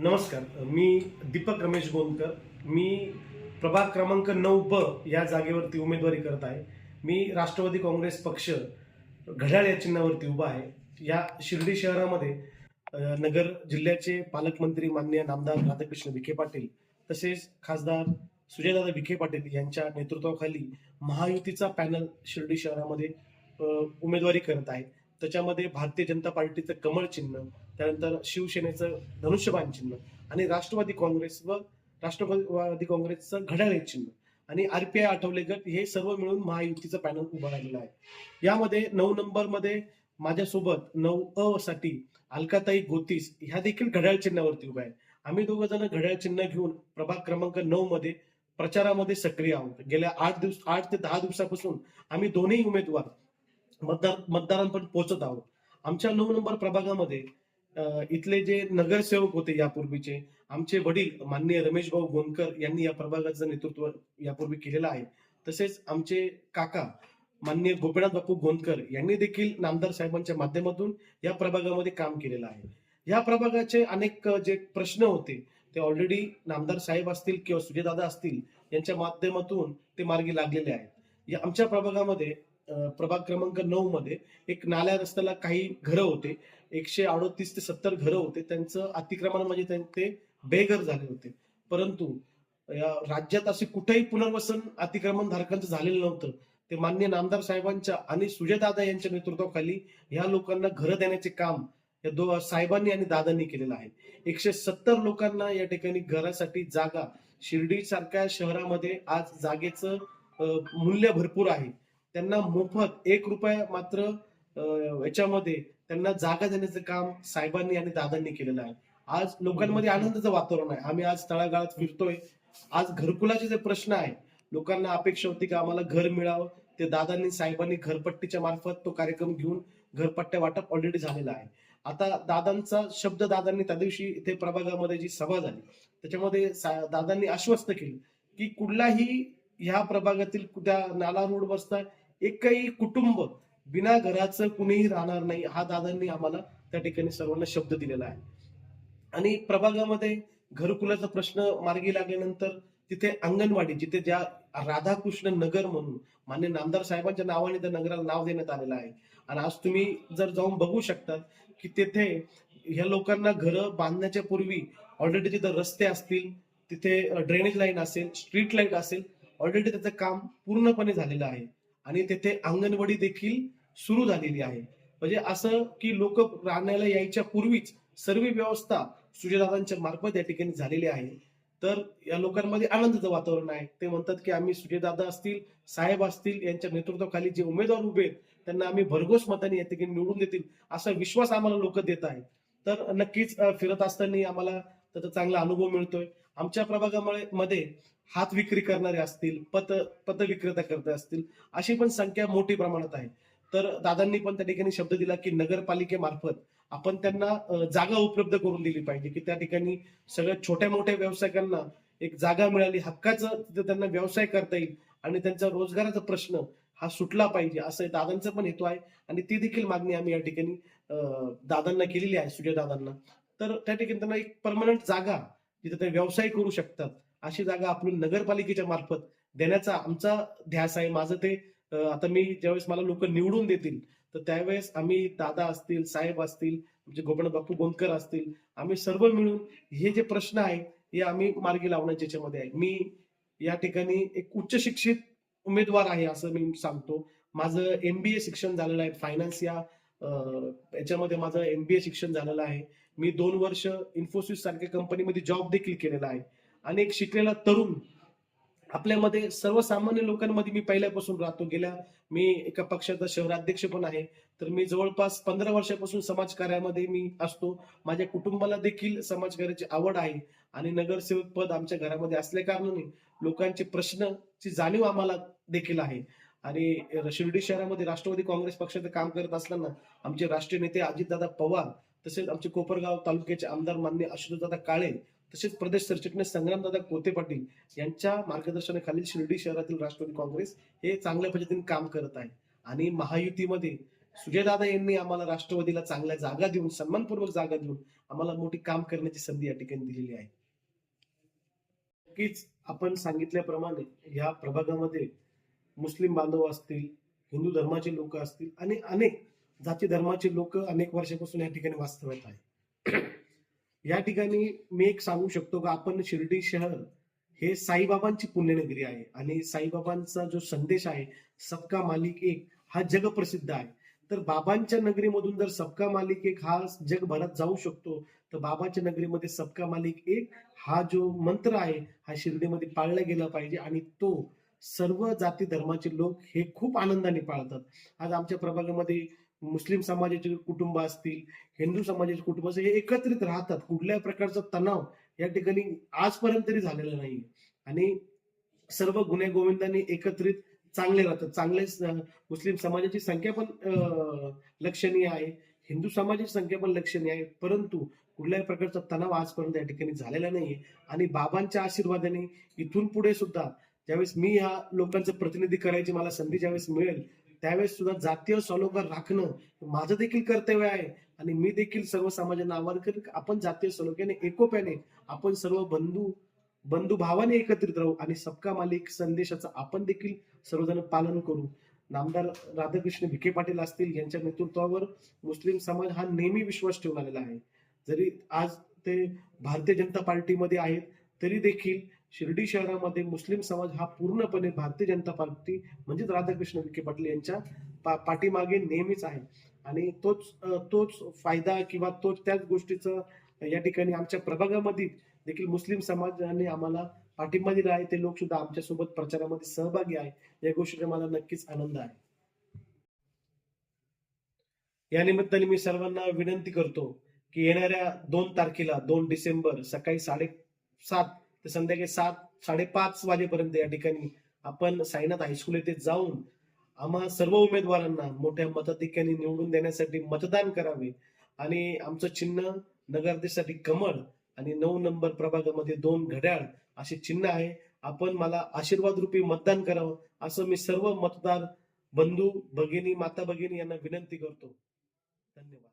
नमस्कार. मी दीपक रमेश गोंदकर मी प्रभाग क्रमांक नऊ ब या जागेवरती उमेदवारी करत आहे. मी राष्ट्रवादी काँग्रेस पक्ष घड्याळ या चिन्हावरती उभा आहे. या शिर्डी शहरामध्ये नगर जिल्ह्याचे पालकमंत्री माननीय नामदार राधाकृष्ण विखे पाटील तसेच खासदार सुजयदादा विखे पाटील यांच्या नेतृत्वाखाली महायुतीचा पॅनल शिर्डी शहरामध्ये उमेदवारी करत आहे. त्याच्यामध्ये भारतीय जनता पार्टीचं कमळ चिन्ह त्यानंतर शिवसेनेचं धनुष्यबाण चिन्ह आणि राष्ट्रवादी काँग्रेस व राष्ट्रवादी काँग्रेसचं घड्याळ चिन्ह आणि आरपीआय आठवले गट हे सर्व मिळून महायुतीचं पॅनल उभं राहिलेलं आहे. यामध्ये नऊ नंबरमध्ये माझ्यासोबत नऊ अ साठी अलकाताई गोतीस ह्या देखील घड्याळ चिन्हावरती उभ्या आहेत. आम्ही दोघं जण घड्याळ चिन्ह घेऊन प्रभाग क्रमांक नऊ मध्ये प्रचारामध्ये सक्रिय आहोत. गेल्या आठ दिवस आठ ते दहा दिवसापासून आम्ही दोन्ही उमेदवार मतदार मतदारांपर्यंत पोहोचत आहोत. आमच्या नऊ नंबर प्रभागामध्ये इथले जे नगरसेवक होते यापूर्वीचे आमचे वडील माननीय रमेश भाऊ गोंदकर यांनी या प्रभागाचं नेतृत्व यापूर्वी केलेलं आहे. तसेच आमचे काका माननीय गोपीनाथ बापू गोंदकर यांनी देखील नामदार साहेबांच्या माध्यमातून या प्रभागामध्ये काम केलेलं आहे. या प्रभागाचे अनेक जे प्रश्न होते ते ऑलरेडी नामदार साहेब असतील किंवा सुजयदादा असतील यांच्या माध्यमातून ते मार्गी लागलेले आहेत. या आमच्या प्रभागामध्ये प्रभाग क्रमांक नऊ मध्ये एक नाल्या रस्त्याला काही घरं होते. एकशे अडोतीस ते सत्तर घरं होते. त्यांचं अतिक्रमण म्हणजे ते बेघर झाले होते. परंतु या राज्यात असे कुठेही पुनर्वसन अतिक्रमण धारकांचं झालेलं नव्हतं. ते मान्य नामदार साहेबांच्या आणि सुजयदादा यांच्या नेतृत्वाखाली या लोकांना घरं देण्याचे काम या दो साहेबांनी आणि दादांनी केलेलं आहे. एकशे सत्तर लोकांना या ठिकाणी घरासाठी जागा शिर्डी सारख्या शहरामध्ये आज जागेचं मूल्य भरपूर आहे. त्यांना मोफत एक रुपया मात्र याच्यामध्ये त्यांना जागा देण्याचं काम साहेबांनी आणि दादांनी केलेलं आहे. आज लोकांमध्ये आनंदाचं वातावरण आहे. आम्ही आज तळागाळात फिरतोय. आज घरकुलाचे जे प्रश्न आहे लोकांना अपेक्षा होती की आम्हाला घर मिळावं. ते दादांनी साहेबांनी घरपट्टीच्या मार्फत तो कार्यक्रम घेऊन घरपट्ट्या वाटप ऑलरेडी झालेला आहे. आता दादांचा शब्द दादांनी त्या दिवशी इथे प्रभागामध्ये जी सभा झाली त्याच्यामध्ये दादांनी आश्वस्त केलं की कुठलाही ह्या प्रभागातील त्या नाला रोड वरचा एकही कुटुंब बिना घराचं कुणीही राहणार नाही हा दादांनी आम्हाला त्या ठिकाणी सर्वांना शब्द दिलेला आहे. आणि प्रभागामध्ये घरकुलाचा प्रश्न मार्गी लागल्यानंतर तिथे अंगणवाडी जिथे ज्या राधाकृष्ण नगर म्हणून मान्य नामदार साहेबांच्या नावाने त्या नगराला नाव देण्यात आलेलं आहे. आणि आज तुम्ही जर जाऊन बघू शकता की तेथे ह्या लोकांना घरं बांधण्याच्या पूर्वी ऑलरेडी तिथे रस्ते असतील तिथे ड्रेनेज लाईन असेल स्ट्रीट लाइट असेल ऑलरेडी त्याचं काम पूर्णपणे झालेलं आहे. आणि तेथे अंगणवाडी देखील सुरू झालेली आहे. म्हणजे असं की लोक राहण्याला यायच्या पूर्वीच सर्व व्यवस्था सुजयदादांच्या मार्फत या ठिकाणी झालेली आहे. तर या लोकांमध्ये आनंदाचं वातावरण आहे. ते म्हणतात की आम्ही सुजयदादा असतील साहेब असतील यांच्या नेतृत्वाखाली जे उमेदवार उभे आहेत त्यांना आम्ही भरघोस मताने या ठिकाणी निवडून देतील असा विश्वास आम्हाला लोक देत आहेत. तर नक्कीच फिरत असताना आम्हाला त्याचा चांगला अनुभव मिळतोय. आमच्या प्रभागामुळे मध्ये हात विक्री करणारे असतील पत पत विक्रेता करते असतील अशी पण संख्या मोठी प्रमाणात आहे. तर दादांनी पण त्या ठिकाणी शब्द दिला की नगरपालिकेमार्फत आपण त्यांना जागा उपलब्ध करून दिली पाहिजे की त्या ठिकाणी सगळ्या छोट्या मोठ्या व्यावसायिकांना एक जागा मिळाली हक्काचं तिथे त्यांना व्यवसाय करता येईल आणि त्यांचा रोजगाराचा प्रश्न हा सुटला पाहिजे असं दादांचा पण हेतू आहे. आणि ती देखील मागणी आम्ही या ठिकाणी दादांना केलेली आहे सूर्य दादांना. तर त्या ठिकाणी त्यांना एक परमनंट जागा जिथे ते व्यवसाय करू शकतात. अशी जागा आपण नगरपालिकेच्या मार्फत देण्याचा आमचा ध्यास आहे. माझं ते आता मी ज्यावेळेस मला लोक निवडून देतील तर त्यावेळेस आम्ही दादा असतील साहेब असतील म्हणजे गोपण बापू गोंदकर असतील आम्ही सर्व मिळून हे जे प्रश्न आहेत हे आम्ही मार्गी लावण्याच्या याच्यामध्ये आहे. मी या ठिकाणी एक उच्च शिक्षित उमेदवार आहे असं मी सांगतो. माझं एमबीए शिक्षण झालेलं आहे. फायनान्स या याच्यामध्ये माझं एमबीए शिक्षण झालेलं आहे. मी दोन वर्ष इन्फोसिस सारख्या कंपनीमध्ये जॉब देखील केलेला आहे. आणि एक शिकलेला तरुण आपल्यामध्ये सर्वसामान्य लोकांमध्ये मी पहिल्यापासून राहतो. गेल्या मी एका पक्षाचा शहराध्यक्ष पण आहे. तर मी जवळपास पंधरा वर्षापासून समाजकार्यामध्ये मी असतो. माझ्या कुटुंबाला देखील समाजकार्याची आवड आहे. आणि नगरसेवक पद आमच्या घरामध्ये असल्या कारणाने लोकांचे प्रश्नची जाणीव आम्हाला देखील आहे. आणि शिर्डी शहरामध्ये राष्ट्रवादी काँग्रेस पक्षाचं काम करत असताना आमचे राष्ट्रीय नेते अजितदादा पवार तसेच आमचे कोपरगाव तालुक्याचे आमदार मान्य आशुतोषदादा काळे तसेच प्रदेश सरचिटणीस संग्रामदादा कोते पाटील यांच्या मार्गदर्शनाखाली शिर्डी शहरातील राष्ट्रवादी काँग्रेस हे चांगल्या पद्धतीने काम करत आहे. आणि महायुतीमध्ये सुजयदादा यांनी आम्हाला राष्ट्रवादीला चांगल्या जागा देऊन सन्मानपूर्वक जागा देऊन आम्हाला मोठी काम करण्याची संधी या ठिकाणी दिलेली आहे. नक्कीच आपण सांगितल्याप्रमाणे या प्रभागामध्ये मुस्लिम बांधव असतील हिंदू धर्माचे लोक असतील आणि अनेक जाती धर्माचे लोक अनेक वर्षापासून या ठिकाणी वास्तव्यात आहे या ठिकाणी मी एक सांगू शकतो का आपण शिर्डी शहर हे साईबाबांची पुण्यनगरी आहे. आणि साईबाबांचा जो संदेश आहे सबका मालिक एक हा जगप्रसिद्ध आहे. तर बाबांच्या नगरीमधून जर सबका मालिक एक हा जगभरात जाऊ शकतो तर बाबाच्या नगरीमध्ये सबका मालिक एक हा जो मंत्र आहे हा शिर्डीमध्ये पाळला गेला पाहिजे. आणि तो सर्व जाती धर्माचे लोक हे खूप आनंदाने पाळतात. आज आमच्या प्रभागामध्ये मुस्लिम समाजाचे कुटुंब असतील हिंदू समाजाचे कुटुंब असतील हे एकत्रित राहतात. कुठल्याही प्रकारचा तणाव या ठिकाणी आजपर्यंत तरी झालेला नाही आणि सर्व गुन्हे गोविंदांनी एकत्रित चांगले राहतात. चांगले मुस्लिम समाजाची संख्या पण लक्षणीय आहे. हिंदू समाजाची संख्या पण लक्षणीय आहे. परंतु कुठल्याही प्रकारचा तणाव आजपर्यंत या ठिकाणी झालेला नाहीये. आणि बाबांच्या आशीर्वादाने इथून पुढे सुद्धा ज्यावेळेस मी या लोकांचं प्रतिनिधी करायची मला संधी ज्यावेळेस मिळेल त्यावेळेस सुद्धा जातीय सलोखा राखणं माझं देखील कर्तव्य आहे. आणि मी देखील सर्व समाजांना आवाहन करेन आपण जातीय सलोख्याने एकोप्याने आपण सर्व बंधू बंधू भावाने एकत्रित राहू आणि सबका मालिक संदेशाचं आपण देखील सर्वजण पालन करू. नामदार राधाकृष्ण विखे पाटील असतील यांच्या नेतृत्वावर मुस्लिम समाज हा नेहमी विश्वास ठेवून आलेला आहे. जरी आज ते भारतीय जनता पार्टीमध्ये आहेत तरी देखील शिर्डी शहरामध्ये मुस्लिम समाज हा पूर्णपणे भारतीय जनता पार्टी म्हणजेच राधाकृष्ण विखे पाटील यांच्या पा पाठीमागे नेहमीच आहे. आणि तोच तोच फायदा किंवा तोच त्याच गोष्टीचं या ठिकाणी आमच्या प्रभागामध्ये देखील मुस्लिम समाजाने आम्हाला पाठिंबा दिला आहे. ते लोक सुद्धा आमच्यासोबत प्रचारामध्ये सहभागी आहे. या गोष्टीचा मला नक्कीच आनंद आहे. या निमित्ताने मी सर्वांना विनंती करतो की येणाऱ्या दोन तारखेला दोन डिसेंबर सकाळी साडेसात ते संध्याकाळी सात साडेपाच वाजेपर्यंत या ठिकाणी आपण साईनाथ हायस्कूल येथे जाऊन आम्हा सर्व उमेदवारांना मोठ्या मताधिक्याने निवडून देण्यासाठी मतदान करावे. आणि आमचं चिन्ह नगराध्यक्षसाठी कमळ आणि नऊ नंबर प्रभागामध्ये दोन घड्याळ असे चिन्ह आहे. आपण मला आशीर्वाद रूपी मतदान करावं असं मी सर्व मतदार बंधू भगिनी माता भगिनी यांना विनंती करतो. धन्यवाद.